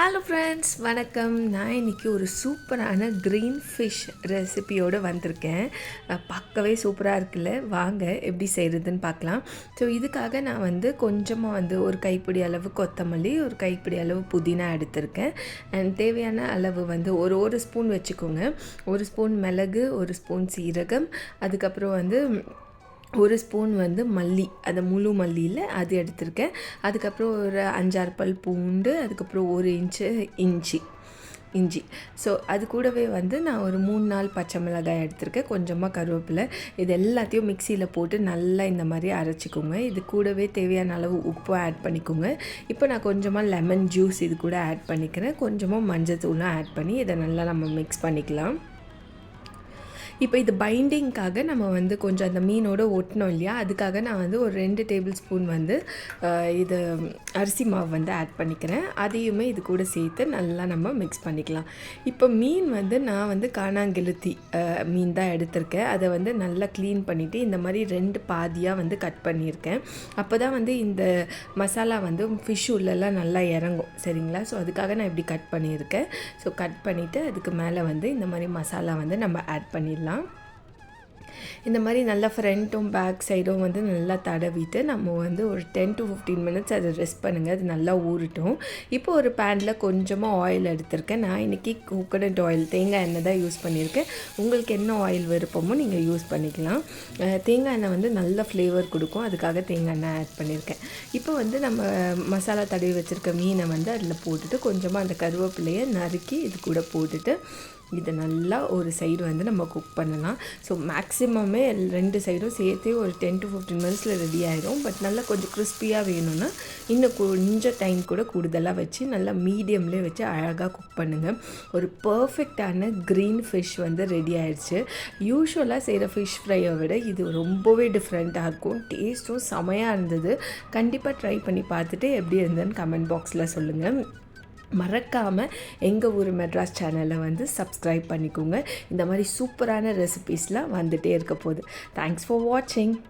Hello friends வணக்கம். நான் இன்றைக்கி ஒரு சூப்பரான க்ரீன் ஃபிஷ் ரெசிபியோடு வந்திருக்கேன். பார்க்கவே சூப்பராக இருக்குல்ல? வாங்க எப்படி செய்கிறதுன்னு பார்க்கலாம். ஸோ இதுக்காக நான் வந்து கொஞ்சமாக வந்து ஒரு கைப்பிடி அளவு கொத்தமல்லி ஒரு கைப்பிடி அளவு புதினா எடுத்திருக்கேன். அண்ட் தேவையான அளவு வந்து ஒரு ஒரு ஸ்பூன் வச்சுக்கோங்க. ஒரு ஸ்பூன் மிளகு ஒரு ஸ்பூன் சீரகம். அதுக்கப்புறம் வந்து ஒரு ஸ்பூன் வந்து மல்லி அதை முழு மல்லியில் அது எடுத்திருக்கேன். அதுக்கப்புறம் ஒரு அஞ்சாறு பல் பூண்டு அதுக்கப்புறம் ஒரு இன்ச்சு இஞ்சி இஞ்சி. ஸோ அது கூடவே வந்து நான் ஒரு மூணு நாள் பச்சை மிளகாய் எடுத்திருக்கேன். கொஞ்சமாக கருவேப்பிலை. இது எல்லாத்தையும் மிக்சியில் போட்டு நல்லா இந்த மாதிரி அரைச்சிக்கோங்க. இது கூடவே தேவையான அளவு உப்பு ஆட் பண்ணிக்கோங்க. இப்போ நான் கொஞ்சமாக லெமன் ஜூஸ் இது கூட ஆட் பண்ணிக்கிறேன். கொஞ்சமாக மஞ்சள் தூளும் ஆட் பண்ணி இதை நல்லா நம்ம மிக்ஸ் பண்ணிக்கலாம். இப்போ இது பைண்டிங்க்காக நம்ம வந்து கொஞ்சம் அந்த மீனோட ஒட்டணும் இல்லையா? அதுக்காக நான் வந்து ஒரு ரெண்டு டேபிள் ஸ்பூன் வந்து இது அரிசி மாவு வந்து ஆட் பண்ணிக்கிறேன். அதையுமே இது கூட சேர்த்து நல்லா நம்ம மிக்ஸ் பண்ணிக்கலாம். இப்போ மீன் வந்து நான் வந்து காணாங்கெழுத்தி மீன் தான் எடுத்திருக்கேன். அதை வந்து நல்லா க்ளீன் பண்ணிவிட்டு இந்த மாதிரி ரெண்டு பாதியாக வந்து கட் பண்ணியிருக்கேன். அப்போ தான் வந்து இந்த மசாலா வந்து ஃபிஷ் உள்ளெல்லாம் நல்லா இறங்கும். சரிங்களா? ஸோ அதுக்காக நான் இப்படி கட் பண்ணியிருக்கேன். ஸோ கட் பண்ணிவிட்டு அதுக்கு மேலே வந்து இந்த மாதிரி மசாலா வந்து நம்ம ஆட் பண்ணிடலாம். இந்த மாதிரி நல்லா ஃப்ரண்ட்டும் பேக் சைடும் வந்து நல்லா தடவிட்டு நம்ம வந்து ஒரு டென் டு ஃபிஃப்டீன் மினிட்ஸ் அதை ரெஸ்ட் பண்ணுங்கள் அது நல்லா ஊறட்டும். இப்போ ஒரு பேனில் கொஞ்சமாக ஆயில் எடுத்திருக்கேன். நான் இன்றைக்கி கோகனட் ஆயில் தேங்காய் எண்ணெய் தான் யூஸ் பண்ணியிருக்கேன். உங்களுக்கு என்ன ஆயில் விருப்பமோ நீங்கள் யூஸ் பண்ணிக்கலாம். தேங்காய் எண்ணெய் வந்து நல்ல ஃப்ளேவர் கொடுக்கும். அதுக்காக தேங்காய் எண்ணெய் ஆட் பண்ணியிருக்கேன். இப்போ வந்து நம்ம மசாலா தடவி வச்சுருக்க மீனை வந்து அதில் போட்டுட்டு கொஞ்சமாக அந்த கருவேப்பிலையை நறுக்கி இது கூட போட்டுட்டு இதை நல்லா ஒரு சைடு வந்து நம்ம குக் பண்ணலாம். ஸோ மேக்ஸிமமே ரெண்டு சைடும் சேர்த்து ஒரு டென் டு ஃபிஃப்டீன் மினிட்ஸில் ரெடி ஆகிடும் பட் நல்லா கொஞ்சம் கிறிஸ்பியாக வேணும்னா இன்னும் கொஞ்சம் டைம் கூட கூடுதலாக வச்சு நல்லா மீடியம்லேயே வச்சு அழகாக குக் பண்ணுங்கள் ஒரு பர்ஃபெக்டான க்ரீன் ஃபிஷ் வந்து ரெடி ஆயிடுச்சு. யூஸ்வலாக செய்கிற ஃபிஷ் ஃப்ரையை விட இது ரொம்பவே டிஃப்ரெண்ட்டாக இருக்கும். டேஸ்ட்டும் செமையாக இருந்தது. கண்டிப்பாக ட்ரை பண்ணி பார்த்துட்டு எப்படி இருந்ததுன்னு கமெண்ட் பாக்ஸில் சொல்லுங்கள் மறக்காமல் எங்கள் ஊர் மெட்ராஸ் சேனலை வந்து சப்ஸ்கிரைப் பண்ணிக்கோங்க. இந்த மாதிரி சூப்பரான ரெசிபீஸ்லாம் வந்துகிட்டே இருக்க போகுது. தேங்க்ஸ் ஃபார் வாட்சிங்